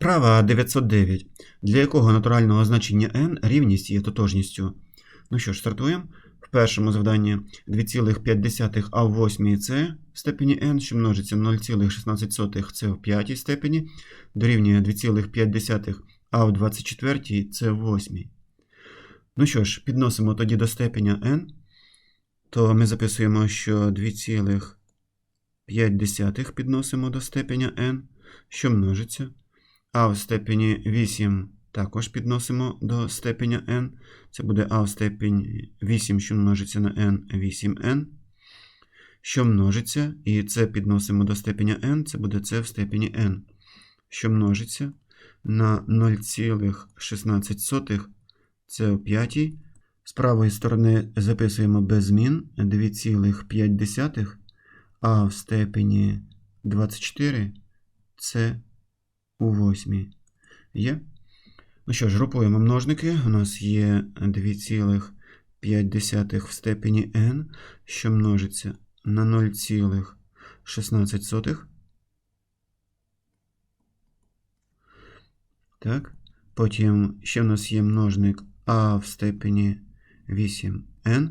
Вправа 909. Для якого натурального значення n рівність є тотожністю? Ну що ж, стартуємо. В першому завданні 2,5 а в 8 це в степені n, що множиться 0,16 це в п'ятій степені, дорівнює 2,5 а в 24 це в 8. Ну що ж, підносимо тоді до степеня n, то ми записуємо, що 2,5 підносимо до степеня n, що множиться. А в степені 8 також підносимо до степеня n. Це буде а в степені 8, що множиться на n, 8n. Що множиться, і це підносимо до степеня n, це буде це в степені n. Що множиться на 0,16 це в п'ятій. З правої сторони записуємо без змін 2,5, а в степені 24 це у восьмій. Є. Ну що ж, групуємо множники. У нас є 2,5 в степені n, що множиться на 0,16. Так. Потім ще в нас є множник а в степені 8n,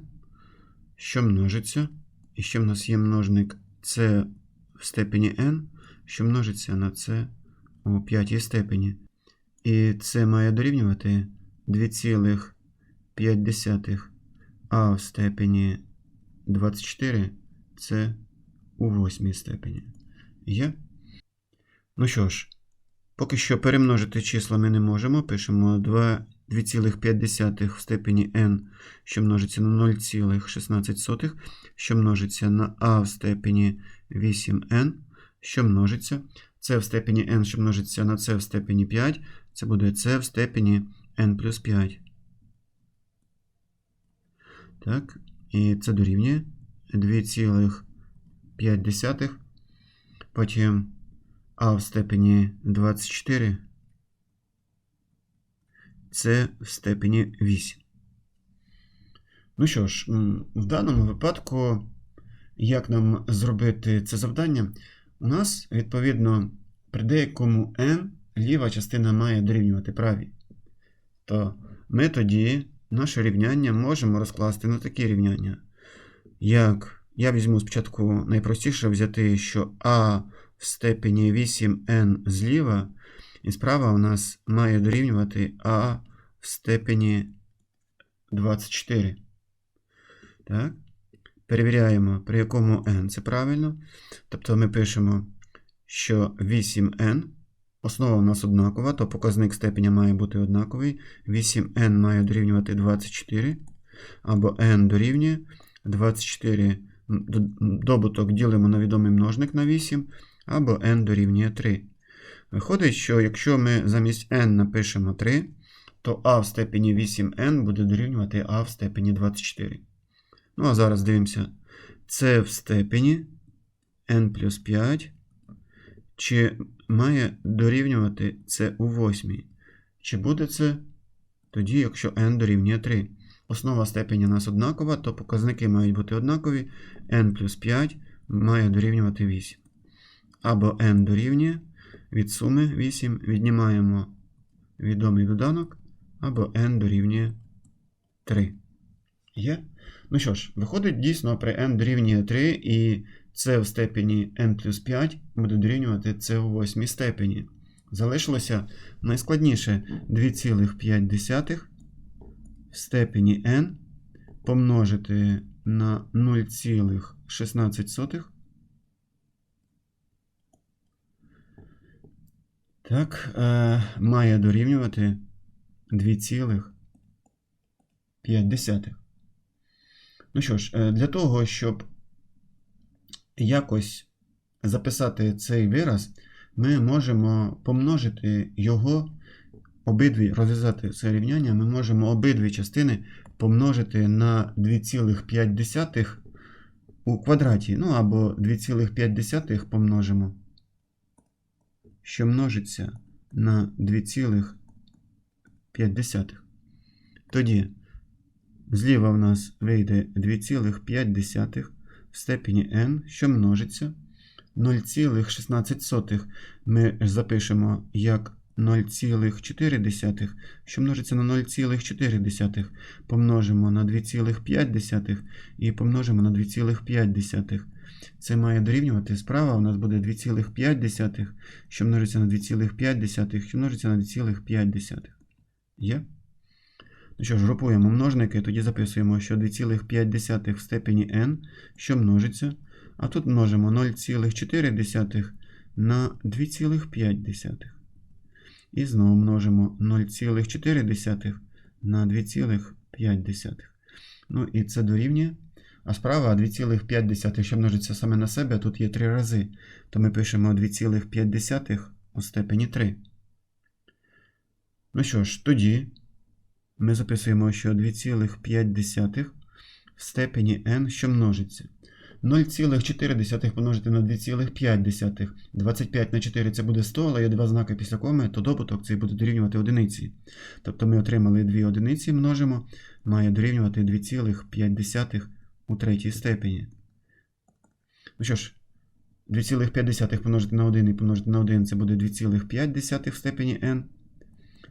що множиться. І ще в нас є множник c в степені n, що множиться на c у п'ятій степені. І це має дорівнювати 2,5 а в степені 24 це у восьмій степені. Є? Ну що ж, поки що перемножити числа ми не можемо. Пишемо 2,5 в степені n, що множиться на 0,16, що множиться на а в степені 8n, що множиться. Це в степені n, що множиться на це в степені 5, це буде c в степені n плюс 5. Так, і це дорівнює 2,5. Потім а в степені 24. Це в степені 8. Ну що ж, в даному випадку, як нам зробити це завдання? У нас, відповідно, при деякому n ліва частина має дорівнювати правій. То ми тоді наше рівняння можемо розкласти на такі рівняння. Як я візьму спочатку найпростіше взяти, що а в степені 8n зліва, і справа у нас має дорівнювати а в степені 24. Так? Перевіряємо, при якому n це правильно. Тобто ми пишемо, що 8n, основа у нас однакова, то показник степеня має бути однаковий. 8n має дорівнювати 24, або n дорівнює 24 добуток ділимо на відомий множник на 8, або n дорівнює 3. Виходить, що якщо ми замість n напишемо 3, то а в степені 8n буде дорівнювати а в степені 24. Ну, а зараз дивимося. Це в степені n плюс 5. Чи має дорівнювати це у восьмій? Чи буде це тоді, якщо n дорівнює 3? Основа степені у нас однакова, то показники мають бути однакові. n плюс 5 має дорівнювати 8. Або n дорівнює від суми 8 віднімаємо відомий доданок, або n дорівнює 3. Є? Ну що ж, виходить, дійсно, при n дорівнює 3, і це в степені n плюс 5 буде дорівнювати це у 8 степені. Залишилося найскладніше 2,5 в степені n помножити на 0,16. Так, е, має дорівнювати 2,5. Ну що ж, е, для того, щоб якось записати цей вираз, ми можемо помножити його, обидві, розв'язати це рівняння, ми можемо обидві частини помножити на 2,5 у квадраті. Ну або 2,5 помножимо, що множиться на 2,5. Тоді Зліва в нас вийде 2,5 в степені n, що множиться. 0,16 ми запишемо як 0,4, що множиться на 0,4, помножимо на 2,5 і помножимо на 2,5. Це має дорівнювати справа. У нас буде 2,5, що множиться на 2,5, що множиться на 2,5. Є? Що ж, групуємо множники, тоді записуємо, що 2,5 в степені n, що множиться. А тут множимо 0,4 на 2,5. І знову множимо 0,4 на 2,5. Ну і це дорівнює. А справа 2,5, що множиться саме на себе, тут є 3 рази. То ми пишемо 2,5 у степені 3. Ну що ж, тоді ми записуємо, що 2,5 в степені n, що множиться. 0,4 помножити на 2,5. 25 на 4 це буде 100, але є два знаки після коми, то добуток цей буде дорівнювати одиниці. Тобто ми отримали 2 одиниці, множимо, має дорівнювати 2,5 у третій степені. Ну що ж, 2,5 помножити на 1 і помножити на 1 це буде 2,5 в степені n.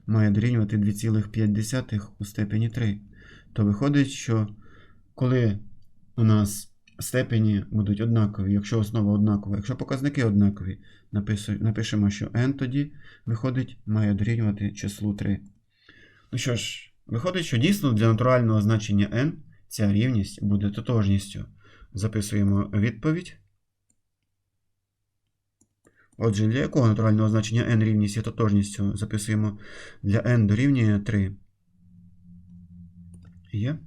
Має дорівнювати 2,5 у степені 3. То виходить, що коли у нас степені будуть однакові, якщо основа однакова, якщо показники однакові, напишемо, що n тоді виходить, має дорівнювати числу 3. Ну що ж, виходить, що дійсно для натурального значення n ця рівність буде тотожністю. Записуємо відповідь. Отже, для якого натурального значення n рівність є тотожністю, записуємо для n дорівнює 3. Є.